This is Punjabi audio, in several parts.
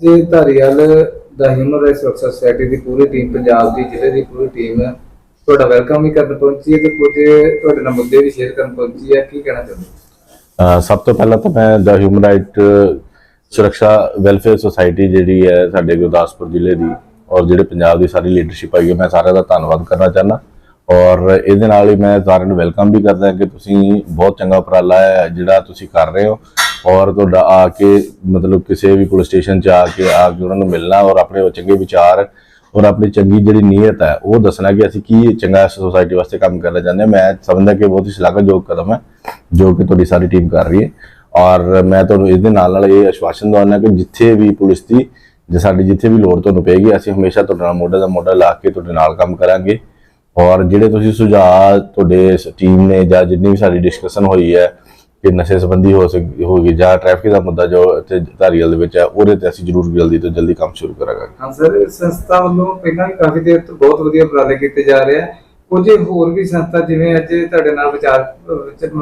ਅੱਜ ਧਾਰੀਵਾਲ ਦਾ ਹਿਊਮਨ ਰਾਈਟਸ ਸੁਰੱਖਿਆ ਸੁਸਾਇਟੀ ਦੀ ਪੂਰੀ ਟੀਮ ਪੰਜਾਬ ਦੀ, ਜ਼ਿਲ੍ਹੇ ਦੀ ਪੂਰੀ ਟੀਮ ਤੁਹਾਡਾ ਵੈਲਕਮ ਵੀ ਕਰਨ ਪਹੁੰਚੀ ਹੈ ਤੇ ਕੁਝ ਤੁਹਾਡੇ ਨਾਲ ਮੁੱਦੇ ਵੀ ਸ਼ੇਅਰ ਕਰਨ ਪਹੁੰਚੀ ਹੈ। ਕੀ ਕਹਿਣਾ ਚਾਹੁੰਦੇ ਸਭ ਤੋਂ ਪਹਿਲਾਂ ਤਾਂ ਮੈਂ ਦਾ ਹਿਊਮਨ ਰਾਈਟ ਸੁਰੱਖਿਆ ਵੈਲਫੇਅਰ ਸੁਸਾਇਟੀ ਜਿਹੜੀ ਹੈ ਸਾਡੇ ਗੁਰਦਾਸਪੁਰ ਜ਼ਿਲ੍ਹੇ ਦੀ ਔਰ ਜਿਹੜੇ ਪੰਜਾਬ ਦੀ ਸਾਰੀ ਲੀਡਰਸ਼ਿਪ ਆਈ ਹੈ, ਮੈਂ ਸਾਰਿਆਂ ਦਾ ਧੰਨਵਾਦ ਕਰਨਾ ਚਾਹੁੰਦਾ। ਔਰ ਇਹਦੇ ਨਾਲ ਹੀ ਮੈਂ ਸਾਰਿਆਂ ਨੂੰ ਵੈਲਕਮ ਵੀ ਕਰਦਾ ਕਿ ਤੁਸੀਂ ਬਹੁਤ ਚੰਗਾ ਉਪਰਾਲਾ ਹੈ ਜਿਹੜਾ ਤੁਸੀਂ ਕਰ ਰਹੇ ਹੋ। ਔਰ ਤੁਹਾਡਾ ਆ ਕੇ ਮਤਲਬ ਕਿਸੇ ਵੀ ਪੁਲਿਸ ਸਟੇਸ਼ਨ 'ਚ ਆ ਕੇ ਆ ਕੇ ਉਹਨਾਂ ਨੂੰ ਮਿਲਣਾ ਔਰ ਆਪਣੇ ਚੰਗੇ ਵਿਚਾਰ ਔਰ ਆਪਣੀ ਚੰਗੀ ਜਿਹੜੀ ਨੀਅਤ ਹੈ, ਉਹ ਦੱਸਣਾ ਕਿ ਅਸੀਂ ਕੀ ਚੰਗਾ ਸੋਸਾਇਟੀ ਵਾਸਤੇ ਕੰਮ ਕਰਨਾ ਚਾਹੁੰਦੇ ਹਾਂ। ਮੈਂ ਸਮਝਦਾ ਕਿ ਬਹੁਤ ਹੀ ਸ਼ਲਾਘਾਯੋਗ ਕਦਮ ਹੈ, ਜੋ ਕਿ ਤੁਹਾਡੀ ਸਾਰੀ ਟੀਮ ਕਰ ਰਹੀ ਹੈ। ਔਰ ਮੈਂ ਤੁਹਾਨੂੰ ਇਹਦੇ ਨਾਲ ਨਾਲ ਇਹ ਆਸ਼ਵਾਸਨ ਦਵਾਉਣਾ ਕਿ ਜਿੱਥੇ ਵੀ ਪੁਲਿਸ ਦੀ, ਜੇ ਸਾਡੀ ਜਿੱਥੇ ਵੀ ਲੋੜ ਤੁਹਾਨੂੰ ਪਏਗੀ, ਅਸੀਂ ਹਮੇਸ਼ਾ ਤੁਹਾਡੇ ਨਾਲ ਮੋਢੇ ਦਾ ਮੋਢਾ ਲਾ ਕੇ ਤੁਹਾਡੇ ਨਾਲ ਕੰਮ ਕਰਾਂਗੇ। ਔਰ ਜਿਹੜੇ ਤੁਸੀਂ ਸੁਝਾਅ ਤੁਹਾਡੇ ਟੀਮ ਨੇ ਜਾਂ ਜਿੰਨੀ ਵੀ ਸਾਡੀ ਡਿਸਕਸ਼ਨ ਹੋਈ ਹੈ ਕਿ ਨਸ਼ੇ ਸੰਬੰਧੀ ਹੋ ਸਕ ਹੋਗੀ ਜਾਂ ਟ੍ਰੈਫਿਕ ਦਾ ਮੁੱਦਾ ਜੋ ਇੱਥੇ ਧਾਰੀਵਾਲ ਦੇ ਵਿੱਚ ਹੈ, ਉਹਦੇ ਤੇ ਅਸੀਂ ਜ਼ਰੂਰ ਜਲਦੀ ਤੋਂ ਜਲਦੀ ਕੰਮ ਸ਼ੁਰੂ ਕਰਾਂਗੇ। ਹਾਂ ਸਰ ਸੰਸਥਾ ਵੱਲੋਂ ਪਹਿਲਾਂ ਵੀ ਕਾਫੀ ਦੇਰ ਤੋਂ ਬਹੁਤ ਵਧੀਆ ਉਪਰਾਲੇ ਕੀਤੇ ਜਾ ਰਹੇ ਆ। ਕੁਝ ਹੋਰ ਵੀ ਸੰਸਥਾ ਜਿਵੇਂ ਅੱਜ ਤੁਹਾਡੇ ਨਾਲ ਵਿਚਾਰ,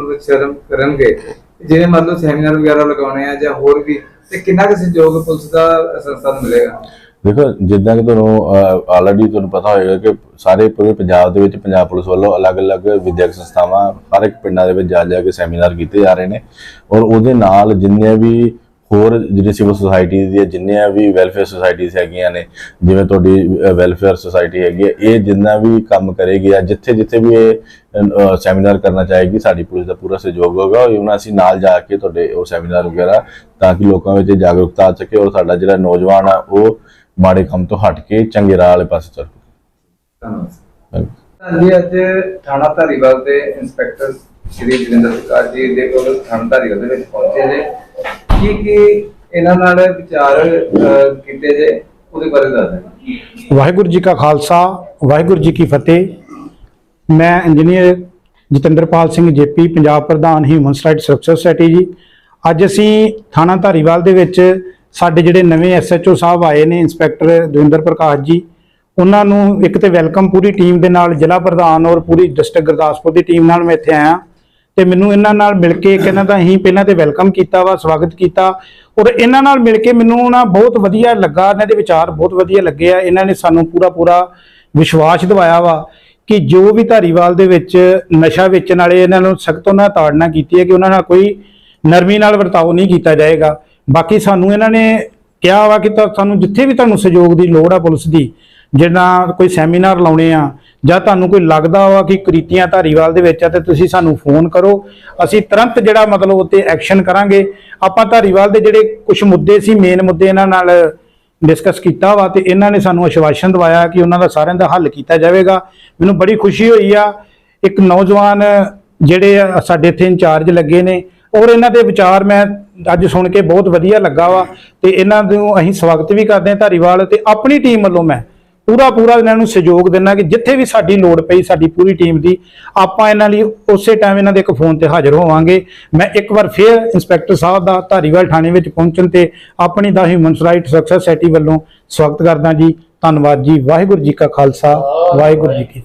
ਵਿੱਚ ਕਰਨਗੇ, ਜਿਵੇਂ ਮੰਨ ਲਓ ਸੈਮੀਨਾਰ ਵਗੈਰਾ ਲਗਾਉਣੇ ਆ ਜਾਂ ਹੋਰ ਵੀ, ਤੇ ਕਿੰਨਾ ਕੁ ਸਹਿਯੋਗ ਪੁਲਿਸ ਦਾ ਸੰਸਥਾ ਨੂੰ ਮਿਲੇਗਾ? ਦੇਖੋ, ਜਿੱਦਾਂ ਕਿ ਤੁਹਾਨੂੰ ਆਲਰੇਡੀ ਤੁਹਾਨੂੰ ਪਤਾ ਹੋਏਗਾ ਕਿ ਸਾਰੇ ਪੂਰੇ ਪੰਜਾਬ ਦੇ ਵਿੱਚ ਪੰਜਾਬ ਪੁਲਿਸ ਵੱਲੋਂ ਅਲੱਗ-ਅਲੱਗ ਵਿਦਿਅਕ ਸੰਸਥਾਵਾਂ ਹਰ ਇੱਕ ਪਿੰਡਾਂ ਦੇ ਵਿੱਚ ਜਾ ਜਾ ਕੇ ਸੈਮੀਨਾਰ ਕੀਤੇ ਜਾ ਰਹੇ ਨੇ ਔਰ ਉਹਦੇ ਨਾਲ ਜਿੰਨੇ ਵੀ ਹੋਰ ਜਿਹੜੀ ਸਿਵਲ ਸੁਸਾਇਟੀ ਦੀਆਂ ਜਿੰਨੀਆਂ ਵੀ ਵੈਲਫੇਅਰ ਸੁਸਾਇਟੀਜ਼ ਹੈਗੀਆਂ ਨੇ, ਜਿਵੇਂ ਤੁਹਾਡੀ ਵੈਲਫੇਅਰ ਸੁਸਾਇਟੀ ਹੈਗੀ ਹੈ, ਇਹ ਜਿੰਨਾ ਵੀ ਕੰਮ ਕਰੇਗੀ ਜਾਂ ਜਿੱਥੇ ਜਿੱਥੇ ਵੀ ਇਹ ਸੈਮੀਨਾਰ ਕਰਨਾ ਚਾਹੇਗੀ, ਸਾਡੀ ਪੁਲਿਸ ਦਾ ਪੂਰਾ ਸਹਿਯੋਗ ਹੋਗਾ ਔਰ ਉਹਨਾਂ ਅਸੀਂ ਨਾਲ ਜਾ ਕੇ ਤੁਹਾਡੇ ਉਹ ਸੈਮੀਨਾਰ ਵਗੈਰਾ ਤਾਂ ਕਿ ਲੋਕਾਂ ਵਿੱਚ ਜਾਗਰੂਕਤਾ ਆ ਸਕੇ ਔਰ ਸਾਡਾ ਜਿਹੜਾ ਨੌਜਵਾਨ ਆ, ਉਹ ਮਾੜੇ ਕੰਮ ਤੋਂ ਹਟ ਕੇ ਚੰਗੇ ਰਾਹ ਵਾਲੇ ਪਾਸੇ ਚੱਲ ਧੰਨਵਾਦ ਪਏ ਹਾਂਜੀ। ਅੱਜ ਥਾਣਾ ਧਾਰੀਵਾਲ ਦੇ ਇੰਸਪੈਕਟਰ ਸ਼੍ਰੀ ਜਗਿੰਦਰ ਸਰਕਾਰ ਜੀ ਦੇ ਕੋਲ ਥਾਣਾ ਧਾਰੀਵਾਲ ਦੇ ਵਿੱਚ ਪਹੁੰਚੇ ਨੇ। ਕੀ ਕੀ ਇਹਨਾਂ ਨਾਲ ਵਿਚਾਰ ਅਹ, ਕੀਤੇ ਜੇ? ਉਹਦੇ ਬਾਰੇ ਦੱਸ ਦਿਓ। ਵਾਹਿਗੁਰੂ ਜੀ ਕਾ ਖਾਲਸਾ ਵਾਹਿਗੁਰੂ ਜੀ ਕੀ ਫਤਿਹ। ਮੈਂ ਇੰਜੀਨੀਅਰ ਜਤਿੰਦਰਪਾਲ ਸਿੰਘ ਜੇਪੀ ਪੰਜਾਬ ਪ੍ਰਧਾਨ ਹਿਊਮਨ ਰਾਈਟਸ ਸੁਰੱਖਿਆ ਸੁਸਾਇਟੀ ਜੀ। ਅੱਜ ਅਸੀਂ ਥਾਣਾ ਧਾਰੀਵਾਲ ਦੇ ਵਿੱਚ ਸਾਡੇ ਜਿਹੜੇ ਨਵੇਂ ਐਸਐਚਓ ਸਾਹਿਬ ਆਏ ਨੇ, ਇੰਸਪੈਕਟਰ ਦਵਿੰਦਰ ਪ੍ਰਕਾਸ਼ ਜੀ, ਉਹਨਾਂ ਨੂੰ ਇੱਕ ਤੇ ਵੈਲਕਮ ਪੂਰੀ ਟੀਮ ਦੇ ਨਾਲ, ਜ਼ਿਲ੍ਹਾ ਪ੍ਰਧਾਨ ਔਰ ਪੂਰੀ ਡਿਸਟ੍ਰਿਕਟ ਗੁਰਦਾਸਪੁਰ ਦੀ ਟੀਮ ਨਾਲ ਮੈਂ ਇੱਥੇ ਆਇਆ। ਤੇ ਮੈਨੂੰ ਇਹਨਾਂ ਨਾਲ ਮਿਲ ਕੇ ਇੱਕ ਇਹਨਾਂ ਦਾ ਅਸੀਂ ਪਹਿਲਾਂ ਤੇ ਵੈਲਕਮ ਕੀਤਾ ਵਾ, ਸਵਾਗਤ ਕੀਤਾ। ਔਰ ਇਹਨਾਂ ਨਾਲ ਮਿਲ ਕੇ ਮੈਨੂੰ ਨਾ ਬਹੁਤ ਵਧੀਆ ਲੱਗਾ, ਇਹਨਾਂ ਦੇ ਵਿਚਾਰ ਬਹੁਤ ਵਧੀਆ ਲੱਗੇ ਆ। ਇਹਨਾਂ ਨੇ ਸਾਨੂੰ ਪੂਰਾ ਪੂਰਾ ਵਿਸ਼ਵਾਸ ਦਿਵਾਇਆ ਵਾ ਕਿ ਜੋ ਵੀ ਧਾਰੀਵਾਲ ਦੇ ਵਿੱਚ ਨਸ਼ਾ ਵੇਚਣ ਵਾਲੇ ਇਹਨਾਂ ਨੂੰ ਸਖਤ ਉਹਨਾਂ ਤਾੜਨਾ ਕੀਤੀ ਹੈ ਕਿ ਉਹਨਾਂ ਨਾਲ ਕੋਈ ਨਰਮੀ ਨਾਲ ਵਰਤਾਓ ਨਹੀਂ ਕੀਤਾ ਜਾਏਗਾ। ਬਾਕੀ ਸਾਨੂੰ ਇਹਨਾਂ ਨੇ ਕਿਹਾ ਵਾ ਕਿ ਤਾਂ ਸਾਨੂੰ ਜਿੱਥੇ ਵੀ ਤੁਹਾਨੂੰ ਸਹਿਯੋਗ ਦੀ ਲੋੜ ਆ ਪੁਲਿਸ ਦੀ ਜਿਹੜਾ ਕੋਈ ਸੈਮੀਨਾਰ ਲਾਉਣੇ ਆ, ਜਾਂ ਤੁਹਾਨੂੰ ਕੋਈ ਲੱਗਦਾ ਵਾ ਕਿ ਕ੍ਰਿਤੀਆਂ ਧਾਰੀਵਾਲ ਦੇ ਵਿੱਚ ਆ ਤੇ ਤੁਸੀਂ ਸਾਨੂੰ ਫੋਨ ਕਰੋ, ਅਸੀਂ ਤੁਰੰਤ ਜਿਹੜਾ ਮਤਲਬ ਉੱਤੇ ਐਕਸ਼ਨ ਕਰਾਂਗੇ। ਆਪਾਂ ਧਾਰੀਵਾਲ ਦੇ ਜਿਹੜੇ ਕੁਝ ਮੁੱਦੇ ਸੀ ਮੇਨ ਮੁੱਦੇ ਇਹਨਾਂ ਨਾਲ ਡਿਸਕਸ ਕੀਤਾ ਵਾ ਤੇ ਇਹਨਾਂ ਨੇ ਸਾਨੂੰ ਅਸ਼ਵਾਸਨ ਦਵਾਇਆ ਕਿ ਉਹਨਾਂ ਦਾ ਸਾਰਿਆਂ ਦਾ ਹੱਲ ਕੀਤਾ ਜਾਵੇਗਾ। ਮੈਨੂੰ ਬੜੀ ਖੁਸ਼ੀ ਹੋਈ ਆ, ਇੱਕ ਨੌਜਵਾਨ ਜਿਹੜੇ ਸਾਡੇ ਇੱਥੇ ਇੰਚਾਰਜ ਲੱਗੇ ਨੇ, ਔਰ ਇਹਨਾਂ ਦੇ ਵਿਚਾਰ ਮੈਂ ਅੱਜ ਸੁਣ ਕੇ ਬਹੁਤ ਵਧੀਆ ਲੱਗਾ ਵਾ ਤੇ ਇਹਨਾਂ ਨੂੰ ਅਸੀਂ ਸਵਾਗਤ ਵੀ ਕਰਦੇ ਹਾਂ ਧਾਰੀਵਾਲ ਤੇ ਆਪਣੀ ਟੀਮ ਵੱਲੋਂ ਮੈਂ ਪੂਰਾ ਪੂਰਾ ਇਹਨਾਂ ਨੂੰ ਸਹਿਯੋਗ ਦੇਣਾ ਕਿ ਜਿੱਥੇ ਵੀ ਸਾਡੀ ਲੋੜ ਪਈ ਸਾਡੀ ਪੂਰੀ ਟੀਮ ਦੀ, ਆਪਾਂ ਇਹਨਾਂ ਲਈ ਉਸੇ ਟਾਈਮ ਇਹਨਾਂ ਦੇ ਇੱਕ ਫੋਨ ਤੇ ਹਾਜ਼ਰ ਹੋਵਾਂਗੇ। ਮੈਂ ਇੱਕ ਵਾਰ ਫੇਰ ਇੰਸਪੈਕਟਰ ਸਾਹਿਬ ਦਾ ਧਾਰੀਵਾਲ ਥਾਣੇ ਵਿੱਚ ਪਹੁੰਚਣ ਤੇ ਆਪਣੀ ਦਾ ਹਿਊਮਨ ਰਾਈਟ ਸੁਰੱਖਿਆ ਸੋਸਾਇਟੀ ਵੱਲੋਂ ਸਵਾਗਤ ਕਰਦਾ ਜੀ। ਧੰਨਵਾਦ ਜੀ। ਵਾਹਿਗੁਰੂ ਜੀ ਕਾ ਖਾਲਸਾ, ਵਾਹਿਗੁਰੂ ਜੀ ਕੀ